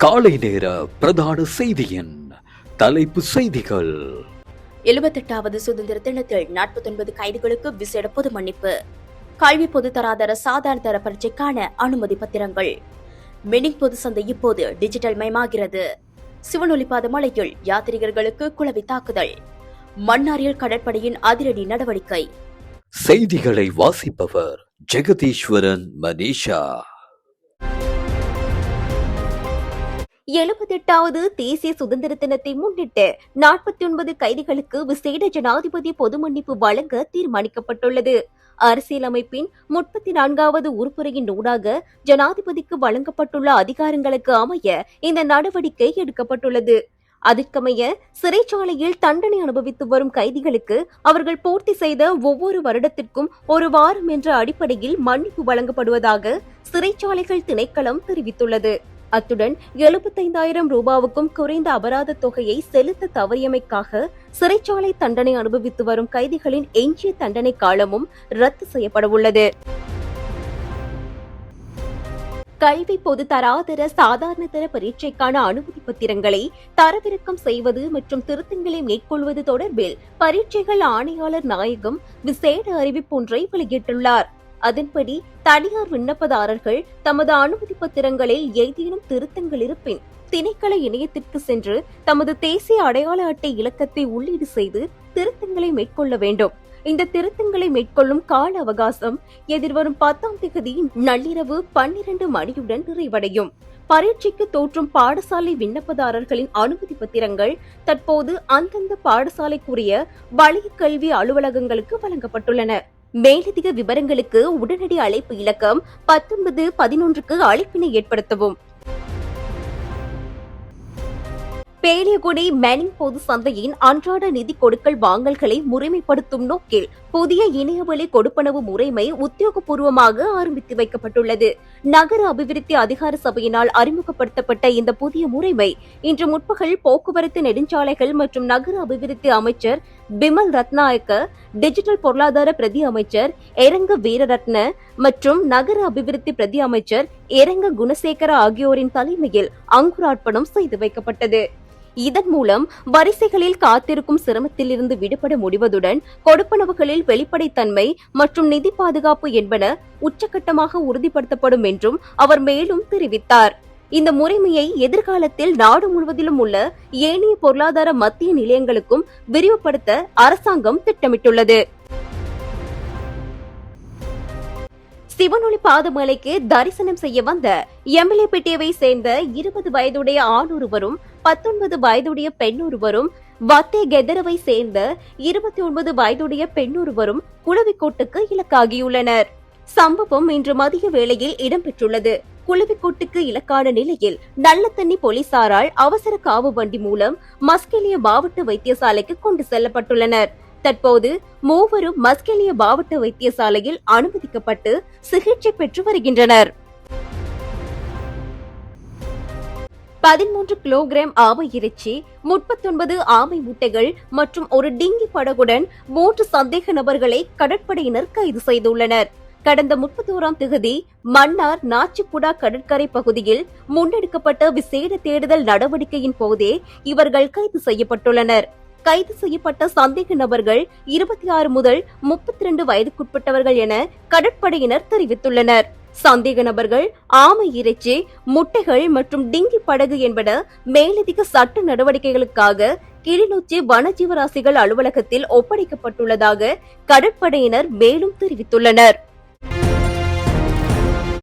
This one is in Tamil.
காலை நேர பிரதான செய்தியின் தலைப்பு செய்திகள். எழுபத்தெட்டாவது சுதந்திர தினத்தில் நாற்பத்தொன்பது கைதிகளுக்கு விசேட பொது மன்னிப்பு. கல்வி பொது தராதர சாதாரண தர பரீட்சைக்கான அனுமதி பத்திரங்கள். மினிங் பொது சந்தை இப்போது டிஜிட்டல் மயமாகிறது. சிவனொலிப்பாத மலையில் யாத்ரீகர்களுக்கு குளவி தாக்குதல். மன்னாரில் கடற்படையின் அதிரடி நடவடிக்கை. செய்திகளை வாசிப்பவர் ஜெகதீஸ்வரன் மனிஷா. எழுபத்தெட்டாவது தேசிய சுதந்திர தினத்தை முன்னிட்டு நாற்பத்தி ஒன்பது கைதிகளுக்கு விசேட ஜனாதிபதி பொது மன்னிப்பு வழங்க தீர்மானிக்கப்பட்டுள்ளது. அரசியலமைப்பின் முப்பத்தி நான்காவது உறுப்புரையின் ஊடாக ஜனாதிபதிக்கு வழங்கப்பட்டுள்ள அதிகாரங்களுக்கு அமைய இந்த நடவடிக்கை எடுக்கப்பட்டுள்ளது. அதற்கமைய சிறைச்சாலையில் தண்டனை அனுபவித்து வரும் கைதிகளுக்கு அவர்கள் பூர்த்தி செய்த ஒவ்வொரு வருடத்திற்கும் ஒரு வாரம் என்ற அடிப்படையில் மன்னிப்பு வழங்கப்படுவதாக சிறைச்சாலைகள் திணைக்களம் தெரிவித்துள்ளது. அத்துடன் எழுபத்தைந்தாயிரம் ரூபாவுக்கும் குறைந்த அபராத தொகையை செலுத்த தவறியமைக்காக சிறைச்சாலை தண்டனை அனுபவித்து வரும் கைதிகளின் எஞ்சிய தண்டனை காலமும் ரத்து செய்யப்படவுள்ளது. கல்வி பொது தராதர சாதாரண தர பரீட்சைக்கான அனுமதி பத்திரங்களை தரவிறக்கம் செய்வது மற்றும் திருத்தங்களை மேற்கொள்வது தொடர்பில் பரீட்சைகள் ஆணையாளர் நாயகம் விசேட அறிவிப்பொன்றை வெளியிட்டுள்ளார். அதன்படி தனியார் விண்ணப்பதாரர்கள் தமது அனுமதி பத்திரங்களில் ஏதேனும் திருத்தங்கள் இருப்பின் திணைக்கள இணையத்திற்கு சென்று தமது தேசிய அடையாள அட்டை இலக்கத்தை உள்ளீடு செய்து திருத்தங்களை மேற்கொள்ள வேண்டும். இந்த திருத்தங்களை மேற்கொள்ளும் கால அவகாசம் எதிர்வரும் பத்தாம் தேதி நள்ளிரவு பன்னிரண்டு மணியுடன் நிறைவடையும். பரீட்சைக்கு தோற்றும் பாடசாலை விண்ணப்பதாரர்களின் அனுமதி பத்திரங்கள் தற்போது அந்தந்த பாடசாலைக்குரிய வணிக கல்வி அலுவலகங்களுக்கு வழங்கப்பட்டுள்ளன. மேலதிக விவரங்களுக்கு உடனடி அழைப்பு இலக்கம் பத்தொன்பது பதினொன்றுக்கு அழைப்பினை ஏற்படுத்தவும். பேலியகுடி மெனிங் பொது சந்தையின் அன்றாட நிதி கொடுக்கல் வாங்கல்களை முறைமைப்படுத்தும் நோக்கில் புதிய இணையவழி கொடுப்பனவு முறைமை உத்தியோகபூர்வமாக ஆரம்பித்து வைக்கப்பட்டுள்ளது. நகர அபிவிருத்தி அதிகார சபையினால் அறிமுகப்படுத்தப்பட்ட இந்த புதிய முறைமை இன்று முற்பகல் போக்குவரத்து நெடுஞ்சாலைகள் மற்றும் நகர அபிவிருத்தி அமைச்சர் பிமல் ரத்நாயக்க டிஜிட்டல் பொருளாதார பிரதி அமைச்சர் எரங்க வீரரத்ன மற்றும் நகர அபிவிருத்தி பிரதி அமைச்சர் எரங்க குணசேகர ஆகியோரின் தலைமையில் அங்குரார்ப்பணம் செய்து வைக்கப்பட்டது. இதன் மூலம் வரிசைகளில் காத்திருக்கும் சிரமத்திலிருந்து விடுபட முடிவதுடன் கொடுப்பனவுகளில் வெளிப்படைத்தன்மை மற்றும் நிதி பாதுகாப்பு என்பன உச்சகட்டமாக உறுதிப்படுத்தப்படும் என்றும் அவர் மேலும் தெரிவித்தார். இந்த முறைமையை எதிர்காலத்தில் நாடு முழுவதிலும் உள்ள ஏனைய பொருளாதார மத்திய நிலையங்களுக்கும் விரிவுபடுத்த அரசாங்கம் திட்டமிட்டுள்ளது. சிவனொளி பாதமலைக்கு தரிசனம் செய்ய வந்த எம்எல்ஏபேட்டையை சேர்ந்த இருபது வயதுடைய ஆண் ஒருவரும் பத்தொன்பது வயதுடைய பெண் ஒருவரும் வத்தே கெதரவை சேர்ந்த இருபத்தி ஒன்பது வயதுடைய பெண் ஒருவரும் குளவிக்கோட்டுக்கு இலக்காகியுள்ளனர். சம்பவம் இன்று மதிய வேளையில் இடம்பெற்றுள்ளது. குளவிக்கோட்டுக்கு இலக்கான நிலையில் நல்ல தண்ணி போலீசாரால் அவசர காவு வண்டி மூலம் மஸ்கெலிய மாவட்ட வைத்தியசாலைக்கு கொண்டு செல்லப்பட்டுள்ளனர். தற்போது மூவரும் மஸ்கெலிய மாவட்ட வைத்தியசாலையில் அனுமதிக்கப்பட்டு சிகிச்சை பெற்று வருகின்றனர். பதிமூன்று கிலோகிராம் ஆமை இறைச்சி முப்பத்தொன்பது ஆமை முட்டைகள் மற்றும் ஒரு டிங்கி படகுடன் மூன்று சந்தேக நபர்களை கடற்படையினர் கைது செய்துள்ளனர். கடந்த முப்பத்தோராம் தேதி மன்னார் நாச்சிப்புடா கடற்கரை பகுதியில் முன்னெடுக்கப்பட்ட விசேட தேடுதல் நடவடிக்கையின் போதே இவர்கள் கைது செய்யப்பட்டுள்ளனர். கைது செய்யப்பட்ட சந்தேக நபர்கள் இருபத்தி ஆறு முதல் முப்பத்தி ரெண்டு வயதுக்குட்பட்டவர்கள் என கடற்படையினர் தெரிவித்துள்ளனர். சந்தேக நபர்கள் ஆமை இறைச்சி முட்டைகள் மற்றும் டிங்கி படகு என்பன மேலதிக சட்ட நடவடிக்கைகளுக்காக கிளிநொச்சி வனஜீவராசிகள் அலுவலகத்தில் ஒப்படைக்கப்பட்டுள்ளதாக கடற்படையினர் மேலும் தெரிவித்துள்ளனர்.